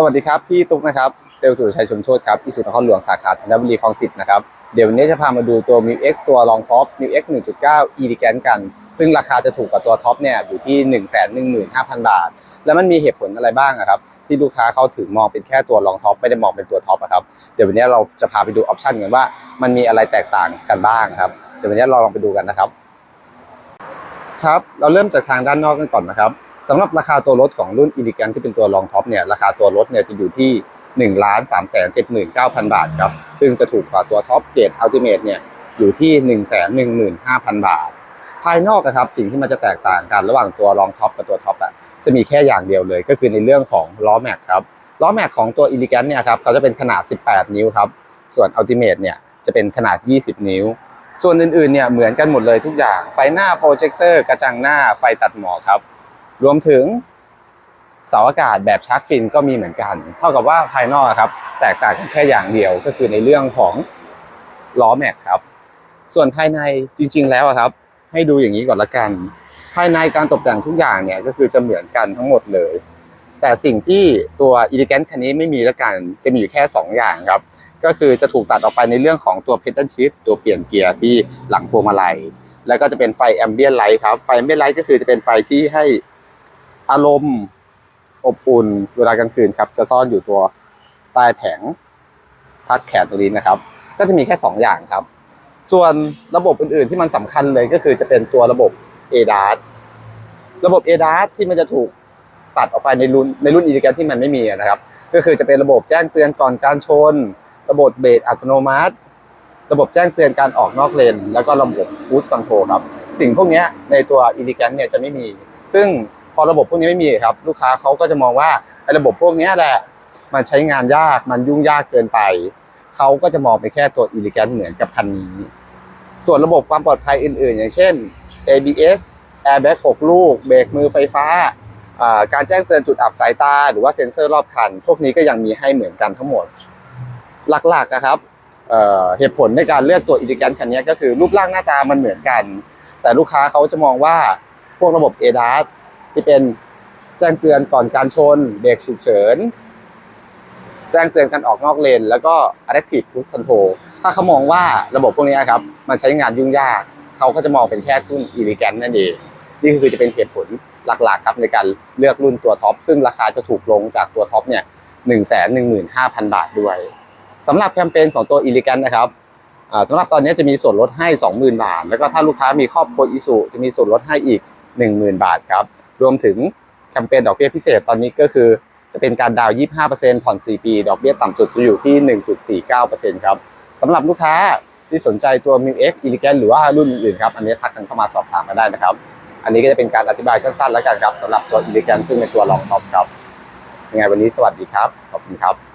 สวัสดีครับ พี่ตุ๊กนะครับเซลล์สุรชัยชมโชตครับที่สุนครหลวงสาขาธัญบุรีคลองสิบนะครับเดี๋ยววันนี้จะพามาดูตัว m ิว X ตัวรองท็อป m ิว X 1.9 e l e g a n t กัน ซึ่งราคาจะถูกกว่าตัวท็อปเนี่ยอยู่ที่ 1 1 5 0 0 0 บาท แล้วมันมีเหตุผลอะไรบ้างอะครับที่ลูกค้าเขาถึงมองเป็นแค่ตัวรองท็อปไม่ได้มองเป็นตัวท็อปอะครับเดี๋ยววันนี้เราจะพาไปดูออปชันกันว่ามันมีอะไรแตกต่างกันบ้างครับเดี๋ยววันนี้เราลองไปดูกันนะครับ ครับเราเริ่มจากทางด้านนอกกันก่อนนะครับ สำหรับราคาตัวรถของรุ่น e l e g a n t ที่เป็นตัวรองท็อปเนี่ยราคาตัวรถเนี่ยจะอยู่ที่1 3 7 9 0 0 0บาทครับ ซึ่งจะถูกกว่าตัวท็อปเกรดอัลติเมทเนี่ยอยู่ที่1 1 5 0 0 0บาท ภายนอกอะครับสิ่งที่มันจะแตกต่างกันระหว่างตัวรองท็อปกับตัวท็อปอะจะมีแค่อย่างเดียวเลย ก็คือในเรื่องของล้อแม็กครับล้อแม็กของตัว e l e g a n t เนี่ยครับเขาจะเป็นขนาด 18 นิ้วครับ ส่วน Ultimate เนี่ยจะเป็นขนาด 20 นิ้ว ส่วนอื่นๆเนี่ยเหมือนกันหมดเลยทุกอย่างไฟหน้าโปรเจคเตอร์กระจังหน้าไฟตัดหมอกครับ รวมถึงเสาอากาศแบบชาร์กฟินก็มีเหมือนกัน เท่ากับว่าภายนอกครับ แตกต่างกันแค่อย่างเดียวก็คือในเรื่องของล้อแม็กครับ ส่วนภายในจริง ๆ แล้วครับ ให้ดูอย่างนี้ก่อนละกัน ภายในการตกแต่งทุกอย่างเนี่ยก็คือจะเหมือนกันทั้งหมดเลย แต่สิ่งที่ตัว e l e g a n t คันนี้ไม่มีละกัน จะมีอยู่แค่ 2 อย่างครับ ก็คือจะถูกตัดออกไปในเรื่องของตัว pedal shift ตัวเปลี่ยนเกียร์ที่หลังพวงมาลัยแล้วก็จะเป็นไฟ ambient light ครับไฟ ambient light ก็คือจะเป็นไฟที่ให้ อารมณ์อบอุ่นเวลากลางคืนครับ จะซ่อนอยู่ตัวใต้แผงพักแขนตัวนี้นะครับ ก็จะมีแค่ 2 อย่างครับ ส่วนระบบอื่นๆที่มันสำคัญเลยก็คือจะเป็นตัวระบบ ADAS ระบบ ADAS ที่มันจะถูกตัดออกไปในรุ่นในรุ่น e l e g a n t ที่มันไม่มีนะครับ ก็คือจะเป็นระบบแจ้งเตือนก่อนการชน ระบบเบรกอัตโนมัติ ระบบแจ้งเตือนการออกนอกเลน แล้วก็ระบบ cruise control ครับ สิ่งพวกนี้ในตัว e l e g a n t เนี่ยจะไม่มี ซึ่ง อระบบพวกนี้ไม่มีครับ ลูกค้าเขาก็จะมองว่าไอ้ระบบพวกนี้แหละ มันใช้งานยากมันยุ่งยากเกินไป เขาก็จะมองไปแค่ตัว e l e g a n t เหมือนกับคันนี้ ส่วนระบบความปลอดภัยอื่น ๆ อย่างเช่น ABS airbag 6 ลูก เบรกมือไฟฟ้า การแจ้งเตือนจุดอับสายตา หรือว่าเซ็นเซอร์รอบคัน พวกนี้ก็ยังมีให้เหมือนกันทั้งหมด หลักๆอะครับเเหตุผลในการเลือกตัว e l e g a n t คันนี้ก็คือรูปร่างหน้าตามันเหมือนกัน แต่ลูกค้าเขาจะมองว่าพวกระบบ ADAS ที่เป็นแจ้งเตือนก่อนการชนเบรกฉุกเฉิน แจ้งเตือนการออกนอกเลน แล้วก็ Adaptive Cruise Control ถ้าเขามองว่าระบบพวกนี้ครับมันใช้งานยุ่งยากเขาก็จะมองเป็นแค่รุ่น e l e g a n t นั่นเองนี่คือจะเป็นเหตุผลหลักๆครับในการเลือกรุ่นตัวท็อป ซึ่งราคาจะถูกลงจากตัวท็อปเนี่ยหนึ่งแสนหนึ่งหมื่นห้าพันบาทด้วยสำหรับแคมเปญของตัว e l e g a n t นะครับสำหรับตอนนี้จะมีส่วนลดให้ 20,000 บาท แล้วก็ถ้าลูกค้ามีครอบครัวอีสุจะมีส่วนลดให้อีก 10,000 บาทครับ รวมถึงแคมเปญดอกเบี้ยพิเศษตอนนี้ก็คือ จะเป็นการดาวน์25%ผ่อน 4 ปี ดอกเบี้ยต่ำสุดจะอยู่ที่ 1.49%ครับสำหรับลูกค้าที่สนใจตัว m i X e l e g a n t หรือว่ารุ่นอื่นๆครับ อันนี้ทักกันเข้ามาสอบถามก็ได้นะครับ อันนี้ก็จะเป็นการอธิบายสั้นๆ แล้วกันครับสำหรับตัว e l e g a n t ซึ่งเป็นตัวรองท็อปครับยังไงวันนี้สวัสดีครับ ขอบคุณครับ